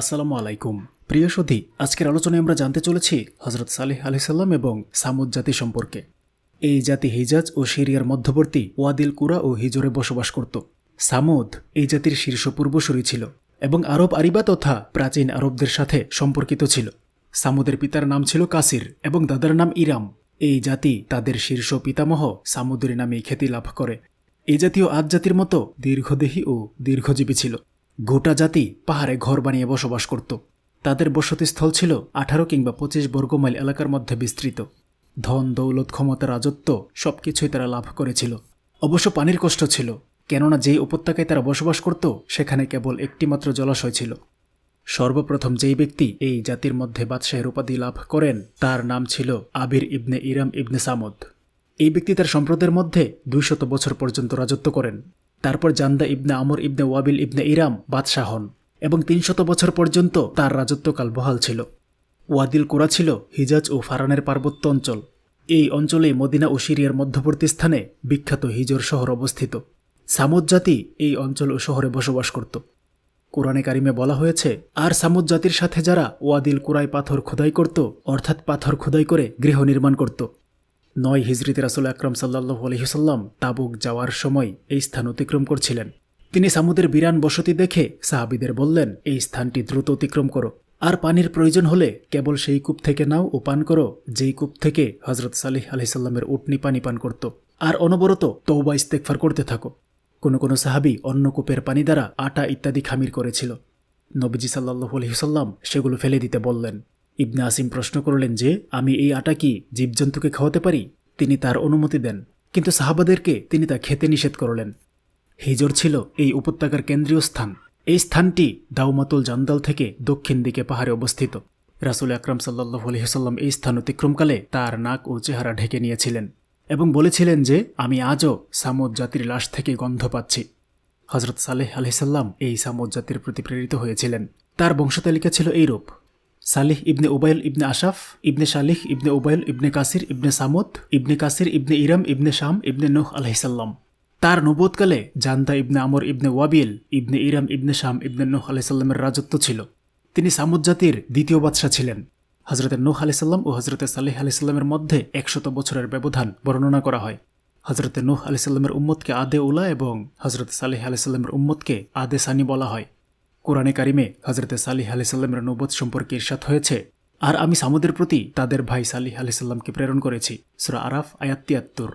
আসসালামু আলাইকুম। প্রিয় সধি, আজকের আলোচনায় আমরা জানতে চলেছি হজরত সালেহ আলাইসাল্লাম এবং সামুদ জাতি সম্পর্কে। এই জাতি হিজাজ ও সিরিয়ার মধ্যবর্তী ওয়াদিল কুরা ও হিজরে বসবাস করত। সামুদ এই জাতির শীর্ষ পূর্বসূরি ছিল এবং আরব আরিবা তথা প্রাচীন আরবদের সাথে সম্পর্কিত ছিল। সামুদের পিতার নাম ছিল কাসির এবং দাদার নাম ইরাম। এই জাতি তাদের শীর্ষ পিতামহ সামুদ্রী নামে খ্যাতি লাভ করে। এই জাতীয় আজ জাতির মতো দীর্ঘদেহী ও দীর্ঘজীবী ছিল। গোটা জাতি পাহাড়ে ঘর বানিয়ে বসবাস করত। তাদের বসতিস্থল ছিল আঠারো কিংবা পঁচিশ বর্গমাইল এলাকার মধ্যে বিস্তৃত। ধন, দৌলত, ক্ষমতা, রাজত্ব সবকিছুই তারা লাভ করেছিল। অবশ্য পানির কষ্ট ছিল, কেননা যেই উপত্যকায় তারা বসবাস করত, সেখানে কেবল একটিমাত্র জলাশয় ছিল। সর্বপ্রথম যেই ব্যক্তি এই জাতির মধ্যে বাদশাহের উপাধি লাভ করেন, তার নাম ছিল আবির ইবনে ইরাম ইবনে সামদ। এই ব্যক্তি তার সম্প্রদায়ের মধ্যে দুইশত বছর পর্যন্ত রাজত্ব করেন। তারপর জান্দা ইবনে আমর, ইবনে ওয়াবিল, ইবনে ইরাম বাদশাহ হন এবং তিনশত বছর পর্যন্ত তার রাজত্বকাল বহাল ছিল। ওয়াদিল কোরা ছিল হিজাজ ও ফারানের পার্বত্য অঞ্চল। এই অঞ্চলে মদিনা ও সিরিয়ার মধ্যবর্তী স্থানে বিখ্যাত হিজর শহর অবস্থিত। সামুদ জাতি এই অঞ্চল ও শহরে বসবাস করত। কোরআনে কারিমে বলা হয়েছে, আর সামুদ জাতির সাথে যারা ওয়াদিল কুরাই পাথর খোদাই করত, অর্থাৎ পাথর খোদাই করে গৃহ নির্মাণ করত। নয় হিজরিতে রাসুল আকরম সাল্লাহ আলহিসাল্লাম তাবুক যাওয়ার সময় এই স্থান অতিক্রম করছিলেন। তিনি সামুদের বিরান বসতি দেখে সাহাবিদের বললেন, এই স্থানটি দ্রুত অতিক্রম করো। আর পানির প্রয়োজন হলে কেবল সেই কূপ থেকে নাও ও পান করো, যেই কূপ থেকে হজরত সালিহ আলহিসাল্লামের উটনি পানি পান করত। আর অনবরত তৌবা ইস্তেকফার করতে থাকো। কোনো কোনো সাহাবি অন্য কূপের পানি দ্বারা আটা ইত্যাদি খামির করেছিল। নবীজি সাল্লাহ আলহিসাল্লাম সেগুলো ফেলে দিতে বললেন। ইবনে আসিম প্রশ্ন করলেন যে, আমি এই আটা কি জীবজন্তুকে খাওয়াতে পারি? তিনি তার অনুমতি দেন। কিন্তু সাহাবাদেরকে তিনি তা খেতে নিষেধ করলেন। হিজর ছিল এই উপত্যকার কেন্দ্রীয় স্থান। এই স্থানটি দাউমাতুল জান্দাল থেকে দক্ষিণ দিকে পাহাড়ে অবস্থিত। রাসুল আকরাম সাল্লাহ আলহিহাল্লাম এই স্থান অতিক্রমকালে তার নাক ও চেহারা ঢেকে নিয়েছিলেন এবং বলেছিলেন যে, আমি আজও সামুদ জাতির লাশ থেকে গন্ধ পাচ্ছি। হজরত সালেহ আলহিসাল্লাম এই সামুদ জাতির প্রতি প্রেরিত হয়েছিলেন। তার বংশতালিকা ছিল এইরূপ। সালিহ ইবনে উবাইল ইবনে আশাফ, ইবনে শালিহ ইবনে উবাইল ইবনে কাসির ইবনে সামুদ, ইবনে কাসির ইবনে ইরাম ইবনে শাম ইবনে নুহ আলহিসাল্লাম তার নবোধকালে জান্দা ইবনে আমর ইবনে ওয়াবিল ইবনে ইরাম ইবনে শাম ইবনে নুহ আলাইসাল্লামের রাজত্ব ছিল। তিনি সামুদ জাতির দ্বিতীয় বাদশাহ ছিলেন। হজরত নুহ আলাইসাল্লাম ও হজরত সালেহ আলাইসাল্লামের মধ্যে একশত বছরের ব্যবধান বর্ণনা করা হয়। হজরত নুহ আলাইসাল্লামের উম্মতকে আদে উলা এবং হজরত সালেহ আলাইসাল্লামের উম্মতকে আদে সানি বলা হয়। কোরআনে কারিমে হজরত সালিহ আলাইসাল্লামের নবদ সম্পর্কে ইরশাদ হয়েছে। আর আমি সামুদের প্রতি তাদের ভাই সালিহ আলাইসাল্লামকে প্রেরণ করেছি। সুরা আরাফ আয়াত্তিয়াত্তর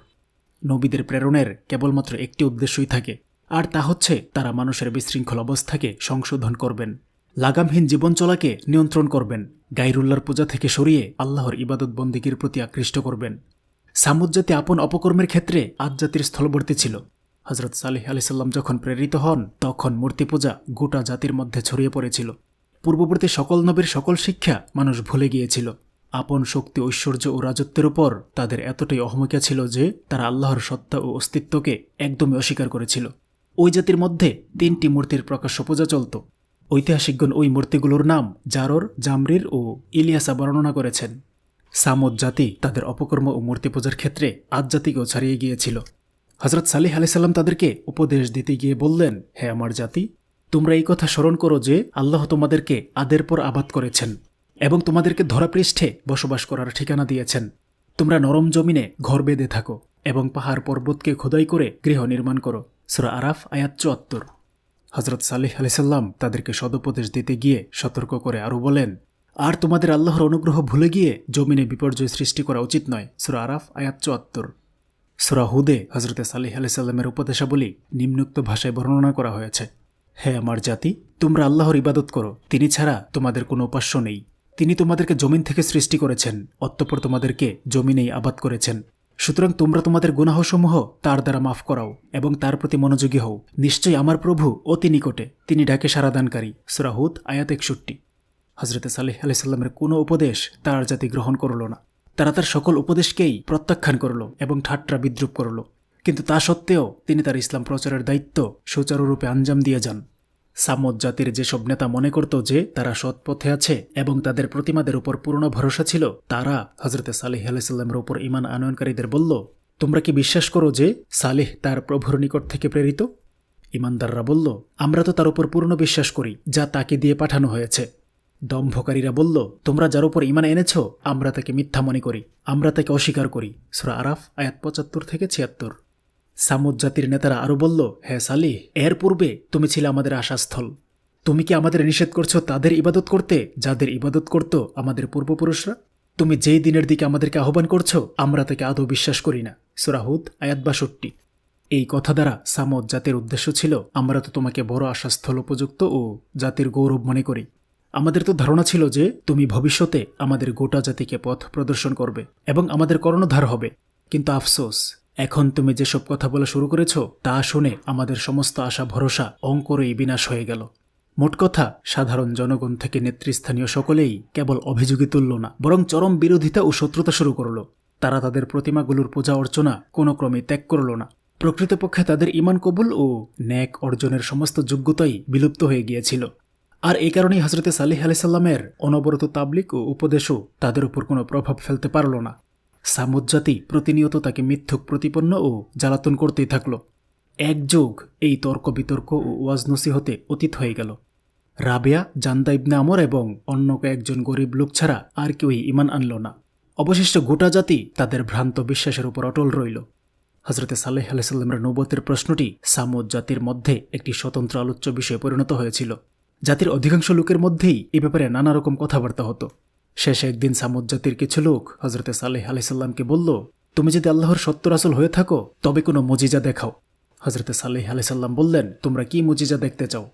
নবীদের প্রেরণের কেবলমাত্র একটি উদ্দেশ্যই থাকে, আর তা হচ্ছে তারা মানুষের বিশৃঙ্খল অবস্থাকে সংশোধন করবেন, লাগামহীন জীবন চলাকে নিয়ন্ত্রণ করবেন গাইরুল্লার পূজা থেকে সরিয়ে আল্লাহর ইবাদত বন্দিগির প্রতি আকৃষ্ট করবেন। সামুদ জাতি আপন অপকর্মের ক্ষেত্রে আজ জাতির স্থলবর্তী ছিল। হজরত সালিহ আলিসাল্লাম যখন প্রেরিত হন, তখন মূর্তি পূজা গোটা জাতির মধ্যে ছড়িয়ে পড়েছিল। পূর্ববর্তী সকল নবীর সকল শিক্ষা মানুষ ভুলে গিয়েছিল। আপন শক্তি, ঐশ্বর্য ও রাজত্বের উপর তাদের এতটাই অহমিকা ছিল যে তারা আল্লাহর সত্তা ও অস্তিত্বকে একদমই অস্বীকার করেছিল। ওই জাতির মধ্যে তিনটি মূর্তির প্রকাশ্য পূজা চলত। ঐতিহাসিকগণ ওই মূর্তিগুলোর নাম জারর, জামরির ও ইলিয়াসা বর্ণনা করেছেন। সামদ জাতি তাদের অপকর্ম ও মূর্তি পূজার ক্ষেত্রে আজ জাতিকেও ছাড়িয়ে গিয়েছিল। হজরত সালিহ আলাইসাল্লাম তাদেরকে উপদেশ দিতে গিয়ে বললেন, হে আমার জাতি, তোমরা এই কথা স্মরণ করো যে আল্লাহ তোমাদেরকে আদের পর আবাদ করেছেন এবং তোমাদেরকে ধরাপৃষ্ঠে বসবাস করার ঠিকানা দিয়েছেন। তোমরা নরম জমিনে ঘর বেঁধে থাকো এবং পাহাড় পর্বতকে খোদাই করে গৃহ নির্মাণ করো। সুরা আরাফ, আয়াত চুয়াত্তর। হজরত সালিহ আলাইসাল্লাম তাদেরকে সদুপদেশ দিতে গিয়ে সতর্ক করে আরও বলেন, আর তোমাদের আল্লাহর অনুগ্রহ ভুলে গিয়ে জমিনে বিপর্যয় সৃষ্টি করা উচিত নয়। সুরা আরাফ, আয়াত চুয়াত্তর। সুরা হুদে হজরতে সালিহ আলাইসাল্লামের উপদেশাবলী নিম্নোক্ত ভাষায় বর্ণনা করা হয়েছে। হে আমার জাতি, তোমরা আল্লাহর ইবাদত করো। তিনি ছাড়া তোমাদের কোনো উপাস্য নেই। তিনি তোমাদেরকে জমিন থেকে সৃষ্টি করেছেন, অতঃপর তোমাদেরকে জমিনেই আবাদ করেছেন। সুতরাং তোমরা তোমাদের গুনাহসমূহ তার দ্বারা মাফ করাও এবং তার প্রতি মনোযোগী হও। নিশ্চয়ই আমার প্রভু অতি নিকটে। তিনি ডাকে সারাদানকারী সুরাহুদ আয়াত একষট্টি। হজরত সালেহ আলাইসাল্লামের কোনো উপদেশ তার জাতি গ্রহণ করল না। তারা তার সকল উপদেশকেই প্রত্যাখ্যান করল এবং ঠাট্টা বিদ্রুপ করল। কিন্তু তা সত্ত্বেও তিনি তার ইসলাম প্রচারের দায়িত্ব সুচারুরূপে আঞ্জাম দিয়ে যান। সামদ জাতির যেসব নেতা মনে করত যে তারা সৎপথে আছে এবং তাদের প্রতিমাদের উপর পূর্ণ ভরসা ছিল, তারা হজরত সালেহ আলাইসাল্লামের উপর ইমান আনয়নকারীদের বলল, তোমরা কি বিশ্বাস করো যে সালেহ তার প্রভুর নিকট থেকে প্রেরিত? ইমানদাররা বলল, আমরা তো তার উপর পূর্ণ বিশ্বাস করি, যা তাকে দিয়ে পাঠানো হয়েছে। দম্ভকারীরা বলল, তোমরা যার উপর ইমান এনেছ, আমরা তাকে মিথ্যা মনে করি। আমরা তাকে অস্বীকার করি। সুরা আরাফ, আয়াত পঁচাত্তর থেকে ছিয়াত্তর। সামুদ জাতির নেতারা আরও বলল হ্যাঁ সালিহ, এর পূর্বে তুমি ছিলে আমাদের আশাস্থল। তুমি কি আমাদের নিষেধ করছ তাদের ইবাদত করতে, যাদের ইবাদত করত আমাদের পূর্বপুরুষরা? তুমি যেই দিনের দিকে আমাদেরকে আহ্বান করছ, আমরা তাকে আদৌ বিশ্বাস করি না। সুরাহুদ আয়াত বাষট্টি। এই কথা দ্বারা সামদ জাতির উদ্দেশ্য ছিল, আমরা তো তোমাকে বড় আশাস্থল উপযুক্ত ও জাতির গৌরব মনে করি। আমাদের তো ধারণা ছিল যে তুমি ভবিষ্যতে আমাদের গোটা জাতিকে পথ প্রদর্শন করবে এবং আমাদের কর্ণধার হবে। কিন্তু আফসোস, এখন তুমি যেসব কথা বলা শুরু করেছ, তা শুনে আমাদের সমস্ত আশা, ভরসা অঙ্করেই বিনাশ হয়ে গেল। মোট কথা, সাধারণ জনগণ থেকে নেতৃস্থানীয় সকলেই কেবল অভিযোগী তুলল না, বরং চরম বিরোধিতা ও শত্রুতা শুরু করল। তারা তাদের প্রতিমাগুলোর পূজা অর্চনা কোনো ক্রমে ত্যাগ করল না। প্রকৃতপক্ষে তাদের ইমান কবুল ও ন্যাক অর্জনের সমস্ত যোগ্যতাই বিলুপ্ত হয়ে গিয়েছিল। আর এই কারণেই হজরতে সালিহ আলাইসাল্লামের অনবরত তাবলিক ও উপদেশও তাদের উপর কোনো প্রভাব ফেলতে পারল না। সামুদ জাতি প্রতিনিয়ত তাকে মিথ্যুক প্রতিপন্ন ও জ্বালাতন করতেই থাকল। এক যুগ এই তর্ক বিতর্ক ও ওয়াজ নসিহতে অতীত হয়ে গেল। রাবেয়া, জান্দা ইবনে আমর এবং অন্য কয়েকজন গরিব লোক ছাড়া আর কেউই ইমান আনল না। অবশিষ্ট গোটা জাতি তাদের ভ্রান্ত বিশ্বাসের উপর অটল রইল। হজরতে সালেহ আলাইসাল্লামের নবতের প্রশ্নটি সামুদ জাতির মধ্যে একটি স্বতন্ত্র আলোচ্য বিষয়ে পরিণত হয়েছিল। জাতির অধিকাংশ লোকের মধ্যেই এ ব্যাপারে নানা রকম কথাবার্তা হতো। শেষে একদিন সামুদ জাতির কিছু লোক হজরতে সালেহ আলাইসাল্লামকে বলল, তুমি যদি আল্লাহর সত্য রাসুল হয়ে থাকো, তবে কোনো মজিজা দেখাও। হজরতে সালেহ আলাইসাল্লাম বললেন, তোমরা কি মজিজা দেখতে চাও?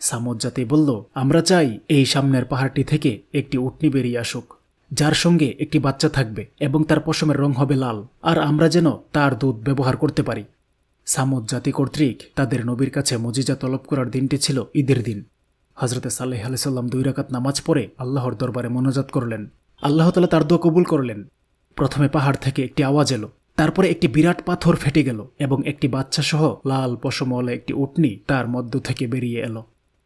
সামুদ জাতি বলল, আমরা চাই এই সামনের পাহাড়টি থেকে একটি উটনি বেরিয়ে আসুক, যার সঙ্গে একটি বাচ্চা থাকবে এবং তার পশমের রং হবে লাল, আর আমরা যেন তার দুধ ব্যবহার করতে পারি। সামুদ জাতি কর্তৃক তাদের নবীর কাছে মজিজা তলব করার দিনটি ছিল ঈদের দিন। হজরতে সাল্লাহ আলাইসাল্লাম দুই রাকাত নামাজ পড়ে আল্লাহর দরবারে মনোজাত করলেন। আল্লাহ তালা তার দোয়া কবুল করলেন। প্রথমে পাহাড় থেকে একটি আওয়াজ এলো, তারপরে একটি বিরাট পাথর ফেটে গেল এবং একটি বাচ্চা সহ লাল পশমওয়ালা একটি উটনি তার মধ্য থেকে বেরিয়ে এলো।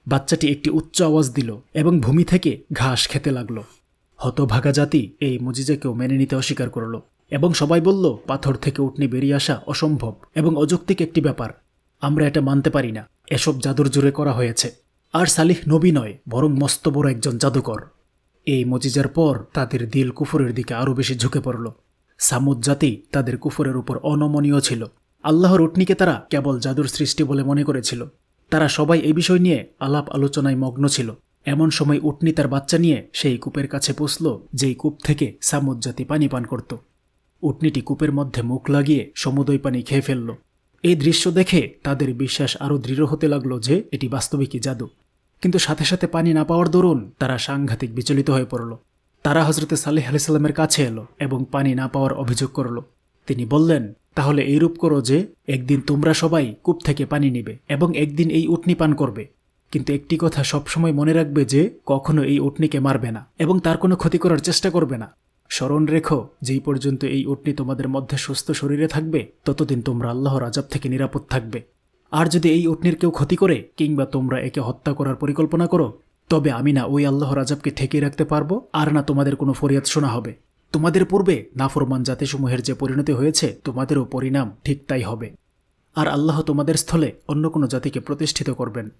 বাচ্চাটি একটি উচ্চ আওয়াজ দিল এবং ভূমি থেকে ঘাস খেতে লাগল। হতভাগা জাতি এই মুজিজাকেও মেনে নিতে অস্বীকার করল এবং সবাই বলল, পাথর থেকে উটনি বেরিয়ে আসা অসম্ভব এবং অযৌক্তিক একটি ব্যাপার। আমরা এটা মানতে পারি না। এসব জাদুর জুড়ে করা হয়েছে। আর সালিহ নবী নয়, বরং মস্ত বড় একজন জাদুকর। এই মজিজার পর তাদের দিল কুফরের দিকে আরও বেশি ঝুঁকে পড়ল। সামুদ জাতি তাদের কুফরের উপর অনমনীয় ছিল। আল্লাহর উটনিকে তারা কেবল জাদুর সৃষ্টি বলে মনে করেছিল। তারা সবাই এই বিষয় নিয়ে আলাপ আলোচনায় মগ্ন ছিল। এমন সময় উটনি তার বাচ্চা নিয়ে সেই কূপের কাছে পৌঁছল, যেই কূপ থেকে সামুদ জাতি পানি পান করত। উটনিটি কূপের মধ্যে মুখ লাগিয়ে সমুদয় পানি খেয়ে ফেলল। এই দৃশ্য দেখে তাদের বিশ্বাস আরও দৃঢ় হতে লাগল যে এটি বাস্তবিকই জাদু। কিন্তু সাথে সাথে পানি না পাওয়ার দরুন তারা সাংঘাতিক বিচলিত হয়ে পড়ল। তারা হজরতে সালেহ আলাইসাল্লামের কাছে এলো এবং পানি না পাওয়ার অভিযোগ করল। তিনি বললেন, তাহলে এইরূপ করো যে, একদিন তোমরা সবাই কূপ থেকে পানি নিবে এবং একদিন এই উটনি পান করবে। কিন্তু একটি কথা সবসময় মনে রাখবে যে, কখনো এই উটনিকে মারবে না এবং তার কোনো ক্ষতি করার চেষ্টা করবে না। স্মরণ রেখো, যেই পর্যন্ত এই উটনি তোমাদের মধ্যে সুস্থ শরীরে থাকবে, ততদিন তোমরা আল্লাহর আজাব থেকে নিরাপদ থাকবে। আর যদি এই উটনির কেউ ক্ষতি করে কিংবা তোমরা একে হত্যা করার পরিকল্পনা করো, তবে আমি না ওই আল্লাহ রাজাবকে ঠেকিয়ে রাখতে পারব, আর না তোমাদের কোনো ফরিয়াদ শোনা হবে। তোমাদের পূর্বে নাফরমান জাতিসমূহের যে পরিণতি হয়েছে, তোমাদেরও পরিণাম ঠিক তাই হবে। আর আল্লাহ তোমাদের স্থলে অন্য কোনো জাতিকে প্রতিষ্ঠিত করবেন।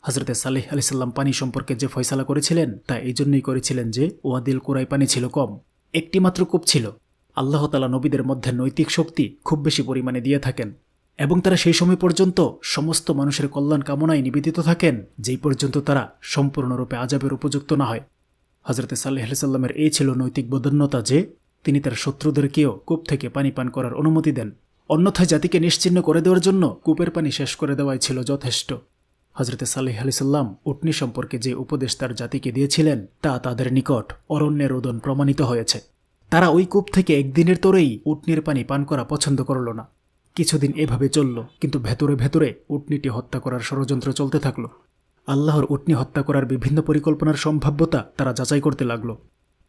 হজরতে সালেহ আলিসাল্লাম পানি সম্পর্কে যে ফয়সালা করেছিলেন, তা এই জন্যই করেছিলেন যে ওয়াদিল কোরাই পানি ছিল কম। একটি মাত্র কূপ ছিল। আল্লাহ তালা নবীদের মধ্যে নৈতিক শক্তি খুব বেশি পরিমাণে দিয়ে থাকেন। এবং তারা সেই সময় পর্যন্ত সমস্ত মানুষের কল্যাণ কামনায় নিবেদিত থাকেন, যেই পর্যন্ত তারা সম্পূর্ণরূপে আজাবের উপযুক্ত না হয়। হজরতে সাল্লাহ সাল্লামের এই ছিল নৈতিক বদন্যতা যে, তিনি তার শত্রুদেরকেও কূপ থেকে পানি পান করার অনুমতি দেন। অন্যথায় জাতিকে নিশ্চিহ্ন করে দেওয়ার জন্য কূপের পানি শেষ করে দেওয়াই ছিল যথেষ্ট। হজরতে সাল্লাহ আলিসাল্লাম উটনি সম্পর্কে যে উপদেশ তার জাতিকে দিয়েছিলেন, তা তাদের নিকট অরণ্যের রোদন প্রমাণিত হয়েছে। তারা ওই কূপ থেকে একদিনের তোরেই উটনির পানি পান করা পছন্দ করল না। কিছুদিন এভাবে চলল, কিন্তু ভেতরে ভেতরে উটনিটি হত্যা করার ষড়যন্ত্র চলতে থাকল। আল্লাহর উটনি হত্যা করার বিভিন্ন পরিকল্পনার সম্ভাব্যতা তারা যাচাই করতে লাগল।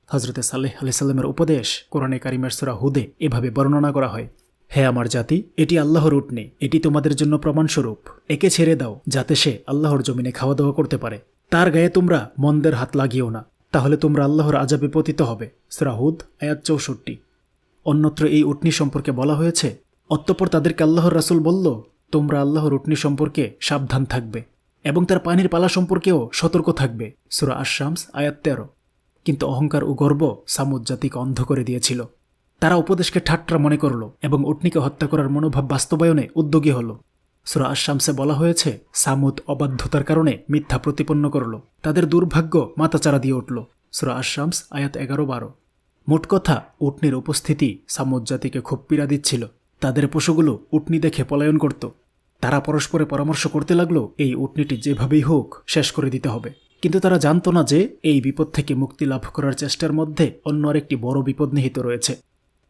হজরতে সালেহ আলাইসাল্লামের উপদেশ কোরআনে কারিমের সুরা হুদে এভাবে বর্ণনা করা হয়, হে আমার জাতি, এটি আল্লাহর উটনি, এটি তোমাদের জন্য প্রমাণস্বরূপ। একে ছেড়ে দাও, যাতে সে আল্লাহর জমিনে খাওয়া দাওয়া করতে পারে। তার গায়ে তোমরা মন্দের হাত লাগিও না, তাহলে তোমরা আল্লাহর আজাবে পতিত হবে। সরাহুদ আয়াত চৌষট্টি। অন্যত্র এই উটনি সম্পর্কে বলা হয়েছে অতঃপর তাদেরকে আল্লাহর রাসুল বলল, তোমরা আল্লাহর উটনি সম্পর্কে সাবধান থাকবে এবং তার পানির পালা সম্পর্কেও সতর্ক থাকবে। সুরা আশামস আয়াত তেরো। কিন্তু অহংকার ও গর্ব সামুদ জাতিকে অন্ধ করে দিয়েছিল। তারা উপদেশকে ঠাট্টা মনে করল এবং উটনিকে হত্যা করার মনোভাব বাস্তবায়নে উদ্যোগী হল। সুরা আশামসে বলা হয়েছে, সামুদ অবাধ্যতার কারণে মিথ্যা প্রতিপন্ন করল। তাদের দুর্ভাগ্য মাথাচাড়া দিয়ে উঠল। সুরা আশামস আয়াত এগারো বারো। মোট কথা, উটনির উপস্থিতি সামুদ জাতিকে খুব পীড়া দিচ্ছিল। তাদের পশুগুলো উটনি দেখে পলায়ন করত। তারা পরস্পরে পরামর্শ করতে লাগল, এই উটনিটি যেভাবেই হোক শেষ করে দিতে হবে। কিন্তু তারা জানতো না যে এই বিপদ থেকে মুক্তি লাভ করার চেষ্টার মধ্যে অন্য আরেকটি বড় বিপদ নিহিত রয়েছে।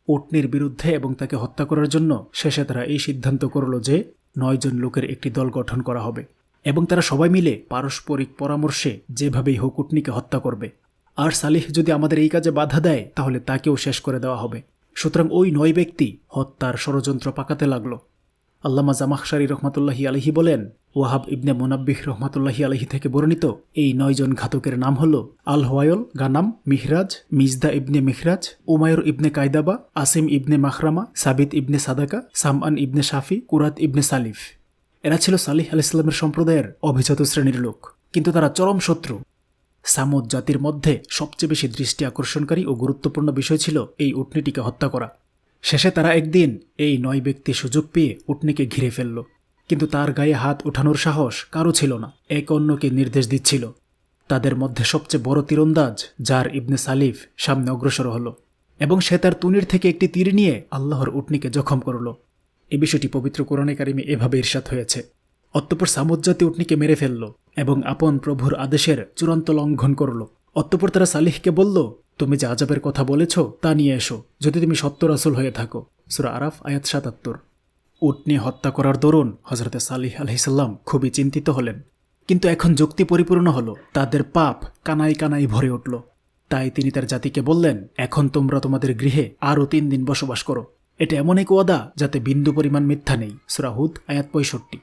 উটনির বিরুদ্ধে এবং তাকে হত্যা করার জন্য শেষে তারা এই সিদ্ধান্ত করল যে নয়জন লোকের একটি দল গঠন করা হবে এবং তারা সবাই মিলে পারস্পরিক পরামর্শে যেভাবেই হোক উটনিকে হত্যা করবে। আর সালিহ যদি আমাদের এই কাজে বাধা দেয়, তাহলে তাকেও শেষ করে দেওয়া হবে। সুতরাং ওই নয় ব্যক্তি হত্যার ষড়যন্ত্র পাকাতে লাগল। আল্লামা জামাখশারি রহমাতুল্লাহি আলহি বলেন, ওয়াহাব ইবনে মোনাব্বিহ রহমাতুল্লাহি আলহি থেকে বর্ণিত এই নয়জন ঘাতকের নাম হল আল হোয়ায়ল গানাম, মিহরাজ, মিজদা ইবনে মিহরাজ, উমায়ুর ইবনে কায়দাবা, আসিম ইবনে মাখরামা, সাবিত ইবনে সাদাকা, সামআন ইবনে শাফি, কুরাত ইবনে সালিফ। এরা ছিল সালিহ আলাইস্লামের সম্প্রদায়ের অভিজাত শ্রেণির লোক। কিন্তু তারা চরম শত্রু। সামুদ জাতির মধ্যে সবচেয়ে বেশি দৃষ্টি আকর্ষণকারী ও গুরুত্বপূর্ণ বিষয় ছিল এই উটনিটিকে হত্যা করা। শেষে তারা একদিন এই নয় ব্যক্তি সুযোগ পেয়ে উটনিকে ঘিরে ফেলল। কিন্তু তার গায়ে হাত ওঠানোর সাহস কারও ছিল না, এক অন্যকে নির্দেশ দিচ্ছিল। তাদের মধ্যে সবচেয়ে বড় তীরন্দাজ, যার ইবনে সালিফ সামনে অগ্রসর হল, এবং সে তার তুনির থেকে একটি তীর নিয়ে আল্লাহর উটনিকে জখম করল। এ বিষয়টি পবিত্র কোরআনে কারিমে এভাবে ঈর্ষাদ হয়েছে। অতঃপর সামুজ্জাতি উটনিকে মেরে ফেলল এবং আপন প্রভুর আদেশের চূড়ান্ত লঙ্ঘন করল। অতঃপর তারা সালিহকে বলল, তুমি যে আজাবের কথা বলেছ, তা নিয়ে এসো। যদি তুমি সত্য রাসুল হয়ে থাকো। সুরা আরাফ, আয়াত সাতাত্তর। উটনি হত্যা করার দরুন হজরতে সালিহ আলহিসাল্লাম খুবই চিন্তিত হলেন। কিন্তু এখন যুক্তি পরিপূর্ণ হল, তাদের পাপ কানাই কানাই ভরে উঠল। তাই তিনি তার জাতিকে বললেন, এখন তোমরা তোমাদের গৃহে আরও তিন দিন বসবাস করো। এটা এমন এক ওয়াদা যাতে বিন্দু পরিমাণ মিথ্যা নেই। সুরাহুদ আয়াত পঁয়ষট্টি।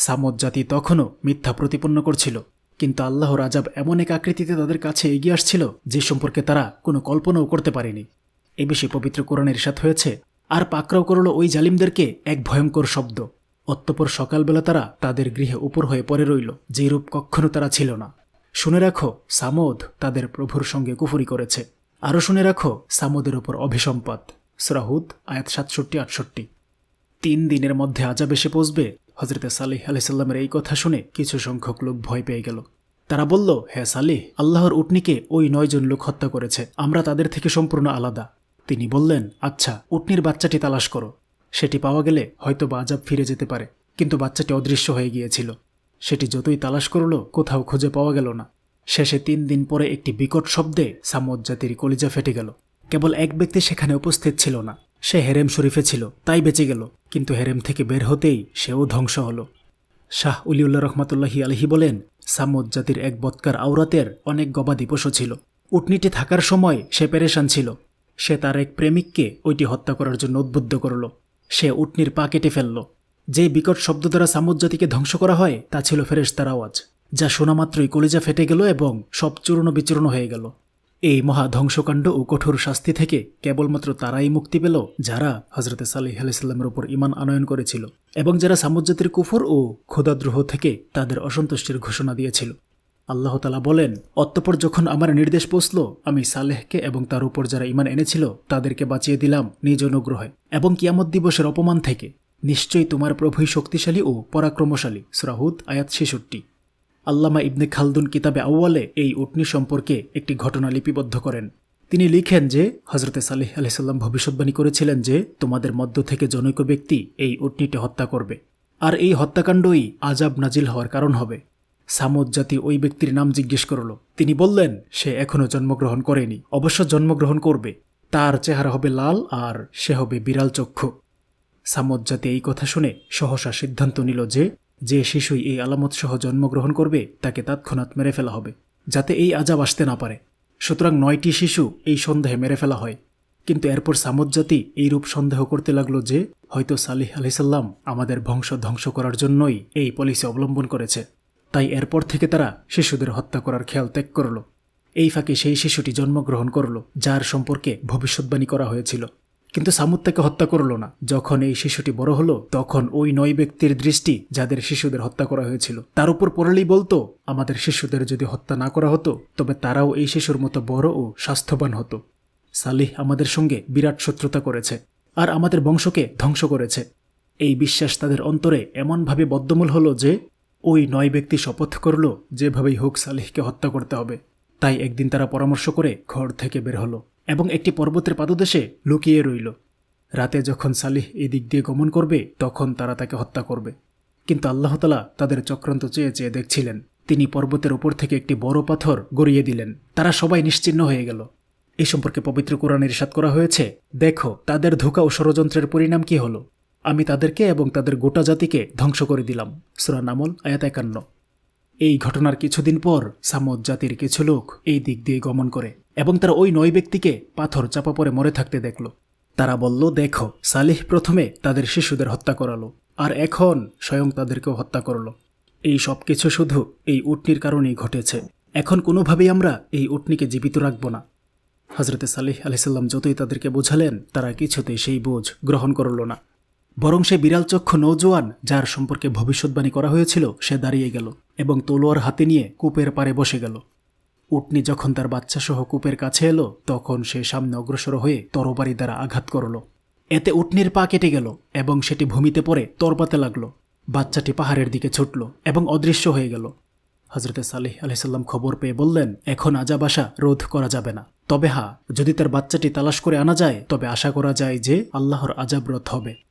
সামদ জাতি তখনও মিথ্যা প্রতিপন্ন করছিল। কিন্তু আল্লাহর আজাব এমন এক আকৃতিতে তাদের কাছে এগিয়ে আসছিল যে সম্পর্কে তারা কোনো কল্পনাও করতে পারেনি। এ বিষয়ে পবিত্র কোরআনের সাথ হয়েছে, আর পাকড়াও করল ওই জালিমদেরকে এক ভয়ঙ্কর শব্দ। অত্যপর সকালবেলা তারা তাদের গৃহে উপর হয়ে পড়ে রইল, যে রূপ কখনো তারা ছিল না। শুনে রাখো, সামদ তাদের প্রভুর সঙ্গে কুফুরি করেছে। আরও শুনে রাখো, সামদের ওপর অভিসম্পাত। সরাহুদ আয়াত সাতষট্টি, আটষট্টি। তিন দিনের মধ্যে আজাব এসে পৌঁছবে হজরতে সালিহ আলাইসাল্লামের এই কথা শুনে কিছু সংখ্যক লোক ভয় পেয়ে গেল। তারা বলল হ্যাঁ সালিহ, আল্লাহর উটনিকে ওই নয়জন লোক হত্যা করেছে। আমরা তাদের থেকে সম্পূর্ণ আলাদা। তিনি বললেন আচ্ছা উটনির বাচ্চাটি তালাশ করো। সেটি পাওয়া গেলে হয়তো বা আজাব ফিরে যেতে পারে, কিন্তু বাচ্চাটি অদৃশ্য হয়ে গিয়েছিল। সেটি যতই তালাশ করল, কোথাও খুঁজে পাওয়া গেল না। শেষে তিন দিন পরে একটি বিকট শব্দে সামদ জাতির কলিজা ফেটে গেল। কেবল এক ব্যক্তি সেখানে উপস্থিত ছিল না। সে হেরেম শরীফে ছিল, তাই বেঁচে গেল। কিন্তু হেরেম থেকে বের হতেই সেও ধ্বংস হল। শাহ উলিউল্লাহ রহমাতুল্লাহি আলহি বলেন, সামদ জাতির এক বৎকার আওরাতের অনেক গবাদি পশু ছিল। উটনিটি থাকার সময় সে পেরেশান ছিল। সে তার এক প্রেমিককে ওইটি হত্যা করার জন্য উদ্বুদ্ধ করল। সে উটনির পা কেটে ফেলল। যে বিকট শব্দ দ্বারা সামুদ জাতিকে ধ্বংস করা হয়, তা ছিল ফেরেশতার আওয়াজ, যা শোনামাত্রই কলিজা ফেটে গেল এবং সব চূর্ণ বিচূর্ণ হয়ে গেল। এই মহা ধ্বংসকাণ্ড ও কঠোর শাস্তি থেকে কেবলমাত্র তারাই মুক্তি পেল যারা হজরত সালিহ আলাইস্লামের উপর ইমান আনয়ন করেছিল এবং যারা সামুজ্জাতির কুফর ও ক্ষুদাদ্রোহ থেকে তাদের অসন্তুষ্টির ঘোষণা দিয়েছিল। আল্লাহ তালা বলেন, অতঃপর যখন আমার নির্দেশ পৌঁছল, আমি সালেহকে এবং তার উপর যারা ইমান এনেছিল তাদেরকে বাঁচিয়ে দিলাম নিজ অনুগ্রহে এবং কিয়ামত দিবসের অপমান থেকে। নিশ্চয়ই তোমার প্রভুই শক্তিশালী ও পরাক্রমশালী। সুরাহুদ আয়াত ছেষট্টি। আল্লামা ইবনে খালদুন কিতাবে আউয়ালে এই উটনি সম্পর্কে একটি ঘটনা লিপিবদ্ধ করেন। তিনি লিখেন যে হজরতে সালেহ আলহিসাল্লাম ভবিষ্যৎবাণী করেছিলেন যে, তোমাদের মধ্য থেকে জনৈক ব্যক্তি এই উটনিটি হত্যা করবে। আর এই হত্যাকাণ্ডই আজাব নাজিল হওয়ার কারণ হবে। সামদ জাতি ওই ব্যক্তির নাম জিজ্ঞেস করল। তিনি বললেন, সে এখনও জন্মগ্রহণ করেনি, অবশ্য জন্মগ্রহণ করবে। তার চেহারা হবে লাল আর সে হবে বিড়াল চক্ষু। সামদ জাতি এই কথা শুনে সহসা সিদ্ধান্ত নিল যে যে শিশুই এই আলামত সহ জন্মগ্রহণ করবে, তাকে তৎক্ষণাৎ মেরে ফেলা হবে, যাতে এই আজাব আসতে না পারে। সুতরাং নয়টি শিশু এই সন্দেহে মেরে ফেলা হয়। কিন্তু এরপর সামদ জাতি এইরূপ সন্দেহ করতে লাগল যে, হয়তো সালিহ আলিসাল্লাম আমাদের বংশ ধ্বংস করার জন্যই এই পলিসি অবলম্বন করেছে। তাই এরপর থেকে তারা শিশুদের হত্যা করার খেয়াল ত্যাগ করল। এই ফাঁকে সেই শিশুটি জন্মগ্রহণ করল, যার সম্পর্কে ভবিষ্যৎবাণী করা হয়েছিল। কিন্তু সামুদ তাকে হত্যা করল না। যখন এই শিশুটি বড় হলো, তখন ওই নয় ব্যক্তির দৃষ্টি যাদের শিশুদের হত্যা করা হয়েছিল। তার উপর পড়লেই বলতো, আমাদের শিশুদের যদি হত্যা না করা হতো, তবে তারাও এই শিশুর মতো বড় ও স্বাস্থ্যবান হতো। সালিহ আমাদের সঙ্গে বিরাট শত্রুতা করেছে আর আমাদের বংশকে ধ্বংস করেছে। এই বিশ্বাস তাদের অন্তরে এমনভাবে বদ্ধমূল হলো যে, ওই নয় ব্যক্তি শপথ করল, যেভাবেই হোক সালিহকে হত্যা করতে হবে। তাই একদিন তারা পরামর্শ করে ঘর থেকে বের হলো। এবং একটি পর্বতের পাদদেশে লুকিয়ে রইল। রাতে যখন সালিহ এই দিক দিয়ে গমন করবে, তখন তারা তাকে হত্যা করবে। কিন্তু আল্লাহতালা তাদের চক্রান্ত চেয়ে চেয়ে দেখছিলেন। তিনি পর্বতের ওপর থেকে একটি বড় পাথর গড়িয়ে দিলেন। তারা সবাই নিশ্চিহ্ন হয়ে গেল। এই সম্পর্কে পবিত্র কোরআন ইরশাদ করা হয়েছে, দেখো, তাদের ধোকা ও ষড়যন্ত্রের পরিণাম কি হলো? আমি তাদেরকে এবং তাদের গোটা জাতিকে ধ্বংস করে দিলাম। সুরা নামল, আয়াত একান্ন। এই ঘটনার কিছুদিন পর সামদ জাতির কিছু লোক এই দিক দিয়ে গমন করে এবং তারা ওই নয় ব্যক্তিকে পাথর চাপা পরে মরে থাকতে দেখল। তারা বলল, দেখো, সালেহ প্রথমে তাদের শিশুদের হত্যা করালো আর এখন স্বয়ং তাদেরকেও হত্যা করল। এই সব কিছু শুধু এই উটনির কারণেই ঘটেছে। এখন কোনোভাবেই আমরা এই উটনিকে জীবিত রাখব না। হজরতে সালিহ আলাইসাল্লাম যতই তাদেরকে বোঝালেন, তারা কিছুতেই সেই বোঝ গ্রহণ করল না। বরং সে বিড়াল চক্ষু নৌজোয়ান, যার সম্পর্কে ভবিষ্যৎবাণী করা হয়েছিল, সে দাঁড়িয়ে গেল এবং তলোয়ার হাতে নিয়ে কূপের পারে বসে গেল। উটনি যখন তার বাচ্চাসহ কূপের কাছে এলো, তখন সে সামনে অগ্রসর হয়ে তরবারি দ্বারা আঘাত করল। এতে উটনির পা কেটে গেল এবং সেটি ভূমিতে পড়ে তরপাতে লাগল। বাচ্চাটি পাহাড়ের দিকে ছুটল এবং অদৃশ্য হয়ে গেল। হজরতে সালিহ আলহিসাল্লাম খবর পেয়ে বললেন, এখন আজাব আশা রোধ করা যাবে না। তবে হা যদি তার বাচ্চাটি তালাশ করে আনা যায়, তবে আশা করা যায় যে আল্লাহর আজাব রোধ হবে।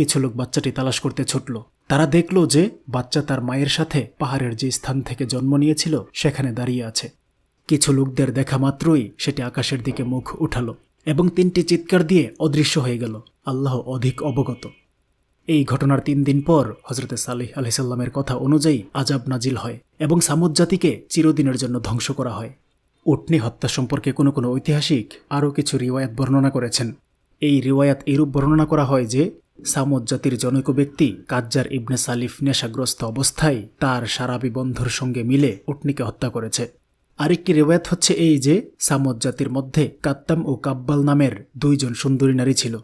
কিছু লোক বাচ্চাটি তালাশ করতে ছুটল। তারা দেখল যে বাচ্চা তার মায়ের সাথে পাহাড়ের যে স্থান থেকে জন্ম নিয়েছিল, সেখানে দাঁড়িয়ে আছে। কিছু লোকদের দেখা মাত্রই সেটি আকাশের দিকে মুখ উঠালো এবং তিনটি চিৎকার দিয়ে অদৃশ্য হয়ে গেল। আল্লাহ অধিক অবগত। এই ঘটনার তিন দিন পর হজরতে সালিহ আলহিসাল্লামের কথা অনুযায়ী আজাব নাজিল হয় এবং সামুদ জাতিকে চিরদিনের জন্য ধ্বংস করা হয়। উটনি হত্যা সম্পর্কে কোনো কোনো ঐতিহাসিক আরও কিছু রিওয়ায়াত বর্ণনা করেছেন। এই রিওয়ায়াত এরূপ বর্ণনা করা হয় যে সামুদ জাতির জনৈক ব্যক্তি কাজ্জার ইবনে সালিফ নেশাগ্রস্ত অবস্থায় তার সারাবি বন্ধুর সঙ্গে মিলে উটনিকে হত্যা করেছে। আরেকটি রেওয়ায়াত হচ্ছে এই যে, সামদ জাতির মধ্যে কাত্তাম ও কাব্বাল নামের দুইজন সুন্দরী নারী ছিল।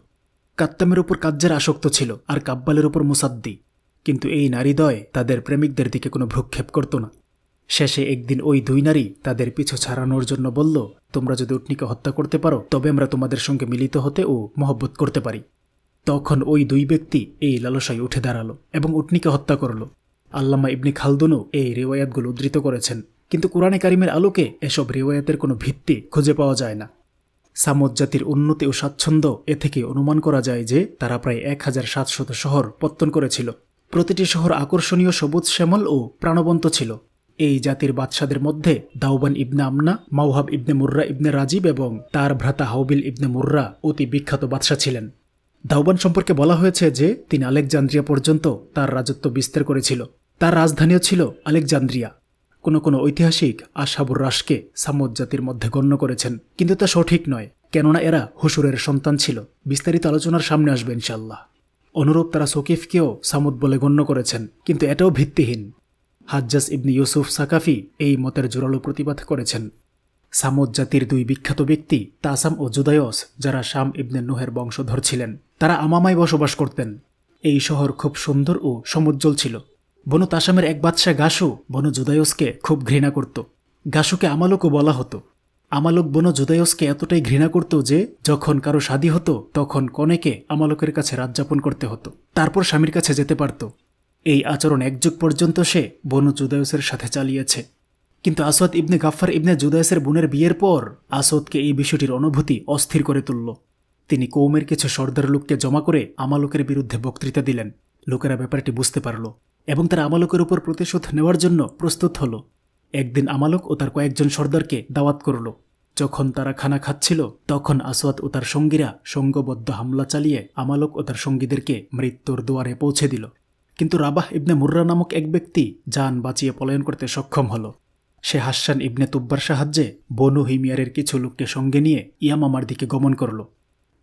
কাত্তামের উপর কাজ্জার আসক্ত ছিল আর কাব্বালের উপর মুসাদ্দি। কিন্তু এই নারীদয় তাদের প্রেমিকদের দিকে কোনো ভ্রুক্ষেপ করত না। শেষে একদিন ওই দুই নারী তাদের পিছু ছাড়ানোর জন্য বলল, তোমরা যদি উটনিকে হত্যা করতে পারো, তবে আমরা তোমাদের সঙ্গে মিলিত হতে ও মহব্বত করতে পারি। তখন ওই দুই ব্যক্তি এই লালসায় উঠে দাঁড়াল এবং উটনিকে হত্যা করল। আল্লামা ইবনি খালদুনও এই রেওয়ায়াতগুলো উদ্ধৃত করেছেন, কিন্তু কোরআনে কারিমের আলোকে এসব রেওয়ায়াতের কোনো ভিত্তি খুঁজে পাওয়া যায় না। সামদ জাতির উন্নতি ও স্বাচ্ছন্দ্য এ থেকে অনুমান করা যায় যে তারা প্রায় এক হাজার সাতশত শহর পত্তন করেছিল। প্রতিটি শহর আকর্ষণীয় সবুজ শ্যামল ও প্রাণবন্ত ছিল। এই জাতির বাদশাদের মধ্যে দাউবান ইবনে আমনা, মাওহাব ইবনে মুর্রা ইবনে রাজীব এবং তার ভ্রাতা হাউবিল ইবনে মুর্রা অতি বিখ্যাত বাদশা ছিলেন। দাউবান সম্পর্কে বলা হয়েছে যে, তিনি আলেকজান্দ্রিয়া পর্যন্ত তার রাজত্ব বিস্তার করেছিল। তার রাজধানীও ছিল আলেকজান্দ্রিয়া। কোনো কোনো ঐতিহাসিক আশাবুর রাসকে সামদ জাতির মধ্যে গণ্য করেছেন, কিন্তু তা সঠিক নয়, কেননা এরা হুসুরের সন্তান ছিল। বিস্তারিত আলোচনার সামনে আসবে ইনশাল্লাহ অনুরূপ তারা সকিফকেও সামুদ বলে গণ্য করেছেন, কিন্তু এটাও ভিত্তিহীন। হাজ্জাস ইবনি ইউসুফ সাকাফি এই মতের জোরালো প্রতিবাদ করেছেন। সামুদ জাতির দুই বিখ্যাত ব্যক্তি তাসাম ও জুদায়স, যারা শাম ইবনে নুহের বংশধর ছিলেন। তারা আমামায় বসবাস করতেন। এই শহর খুব সুন্দর ও সমুজ্জ্বল ছিল। বনু তাসামের এক বাদশাহ গাসু, বনু জুদায়সকে খুব ঘৃণা করত। গাসুকে আমালকও বলা হতো। আমালক বনু জুদায়সকে এতটাই ঘৃণা করত যে, যখন কারও শাদী হতো, তখন কনেকে আমালকের কাছে রাতযাপন করতে হতো। তারপর স্বামীর কাছে যেতে পারত। এই আচরণ এক যুগ পর্যন্ত সে বনু জুদায়সের সাথে চালিয়েছে। কিন্তু আসওয়াদ ইবনে গাফফার ইবনে জুদায়সের বোনের বিয়ের পর আসওদকে এই বিষয়টির অনুভূতি অস্থির করে তুলল। তিনি কৌমের কিছু সর্দার লোককে জমা করে আমালকের বিরুদ্ধে বক্তৃতা দিলেন। লোকেরা ব্যাপারটি বুঝতে পারল এবং তারা আমালকের উপর প্রতিশোধ নেওয়ার জন্য প্রস্তুত হল। একদিন আমালক ও তার কয়েকজন সর্দারকে দাওয়াত করল। যখন তারা খানা খাচ্ছিল, তখন আসওয়াত ও তার সঙ্গীরা সঙ্গবদ্ধ হামলা চালিয়ে আমালক ও তার সঙ্গীদেরকে মৃত্যুর দুয়ারে পৌঁছে দিল। কিন্তু রাবাহ ইবনে মুর্রা নামক এক ব্যক্তি যান বাঁচিয়ে পলায়ন করতে সক্ষম হল। সে হাসান ইবনে তুব্বার সাহায্যে বনু হিমিয়ারের কিছু লোককে সঙ্গে নিয়ে ইয়ামামার দিকে গমন করল।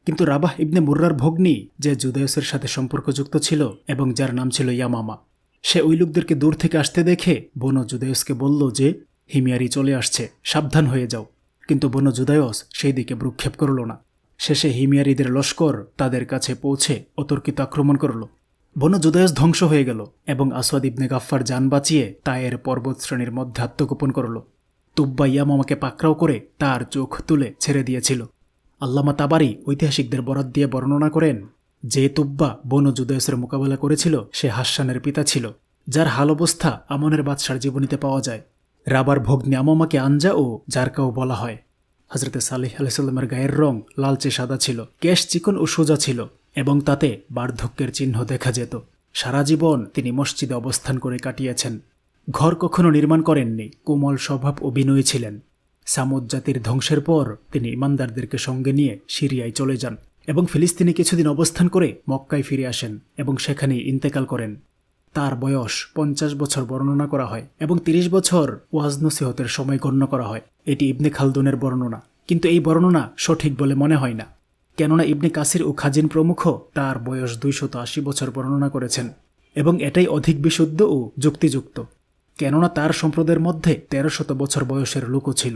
কিন্তু রাবাহ ইবনে মুর্রার ভগ্নী, যে জুদায়সের সাথে সম্পর্কযুক্ত ছিল এবং যার নাম ছিল ইয়ামামা, সে ওই লোকদেরকে দূর থেকে আসতে দেখে বন জুদায়সকে বলল যে, হিমিয়ারি চলে আসছে, সাবধান হয়ে যাও। কিন্তু বন জুদায়স সেই দিকে ভ্রুক্ষেপ করল না। শেষে হিমিয়ারিদের লস্কর তাদের কাছে পৌঁছে অতর্কিত আক্রমণ করল। বন জুদায়স ধ্বংস হয়ে গেল এবং আসওয়াদ ইবনে গাফফার যান বাঁচিয়ে তায়ের পর্বত শ্রেণির মধ্যে আত্মগোপন করল। তুব্বা ইয়ামামাকে পাকড়াও করে তার চোখ তুলে ছেড়ে দিয়েছিল। আল্লামা তাবারি ঐতিহাসিকদের বরাত দিয়ে বর্ণনা করেন, যে তুব্বা বন জুদায়সের মোকাবেলা করেছিল, সে হাসানের পিতা ছিল, যার হাল অবস্থা আমনের বাদশার জীবনীতে পাওয়া যায়। রাবার ভগ্নি আমমাকে আঞ্জা ও জারকাও বলা হয়। হজরতে সালেহ আলাইসাল্লামের গায়ের রং লালচে সাদা ছিল, কেশ চিকন ও সোজা ছিল এবং তাতে বার্ধক্যের চিহ্ন দেখা যেত। সারা জীবন তিনি মসজিদে অবস্থান করে কাটিয়েছেন। ঘর কখনো নির্মাণ করেননি, কোমল স্বভাব ও বিনয়ী ছিলেন। সামুদ জাতির ধ্বংসের পর তিনি ইমানদারদেরকে সঙ্গে নিয়ে সিরিয়ায় চলে যান এবং ফিলিস্তিনে কিছুদিন অবস্থান করে মক্কায় ফিরে আসেন এবং সেখানেই ইন্তেকাল করেন। তার বয়স পঞ্চাশ বছর বর্ণনা করা হয় এবং ৩০ বছর ওয়াজ নসিহতের সময় গণ্য করা হয়। এটি ইবনে খালদুনের বর্ণনা, কিন্তু এই বর্ণনা সঠিক বলে মনে হয় না। কেননা ইবনে কাসির ও খাজিন প্রমুখ তার বয়স দুইশত আশি বছর বর্ণনা করেছেন এবং এটাই অধিক বিশুদ্ধ ও যুক্তিযুক্ত। কেননা তার সম্প্রদায়ের মধ্যে তেরো শত বছর বয়সের লোকও ছিল।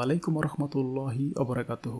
আলাইকুম রহমতুল্লাহি অবরাকাতহ